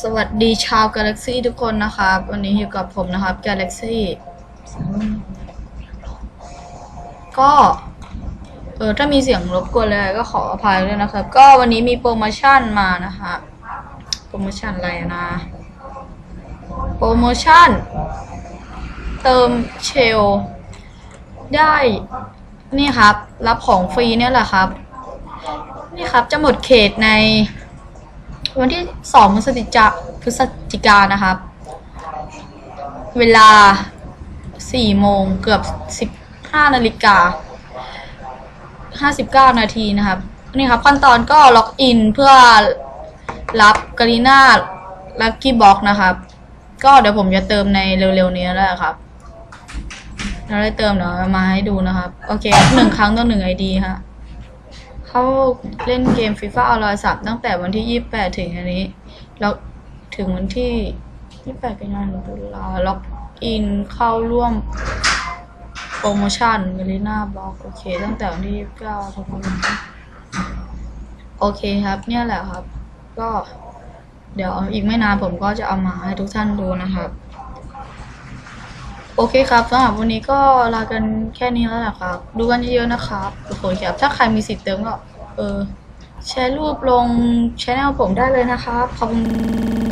สวัสดีชาว Galaxy ทุกคนนะครับ วันนี้อยู่กับผมนะครับ Galaxy ก็เออถ้ามีเสียงรบกวนอะไรก็ขออภัยด้วยนะครับ ก็วันนี้มีโปรโมชั่นมานะคะโปรโมชั่นอะไรนะ โปรโมชั่น เติมเชล ได้นี่ครับ รับของฟรีเนี่ยแหละครับ นี่ครับจะหมดเขตใน วันที่สองพฤศจิกาพฤศจิกานะครับ เวลาสี่โมงเกือบสิบห้านาฬิกาห้าสิบเก้านาทีนะครับ นี่ครับ ขั้นตอนก็ล็อกอินเพื่อรับกาลิน่าลักกี้บ็อกนะครับ ก็เดี๋ยวผมจะเติมในเร็วๆนี้แล้วครับเราได้เติมเดี๋ยวมาให้ดูนะครับ โอเคหนึ่งครั้งต่อหนึ่งไอดีฮะ เข้าเล่นเกมฟีฟ่าออนไลน์สับตั้งแต่วันที่28ถึงอันนี้ แล้วถึงวันที่28กันยายนตุลาล็อกอินเข้าร่วมโปรโมชั่นเมลิน่าบล็อกโอเค ตั้งแต่วันที่29ธันวาคมโอเคครับ เนี่ยแหละครับ ก็เดี๋ยวอีกไม่นานผมก็จะเอามาให้ทุกท่านดูนะครับ โอเคครับสำหรับวันนี้ก็ลากันแค่นี้แล้วนะครับ ดูกันเยอะๆนะครับทุกคนครับ ถ้าใครมีสิทธิ์เติมก็ เออ แชร์รูปลงช่องผมได้เลยนะครับ ขอบคุณ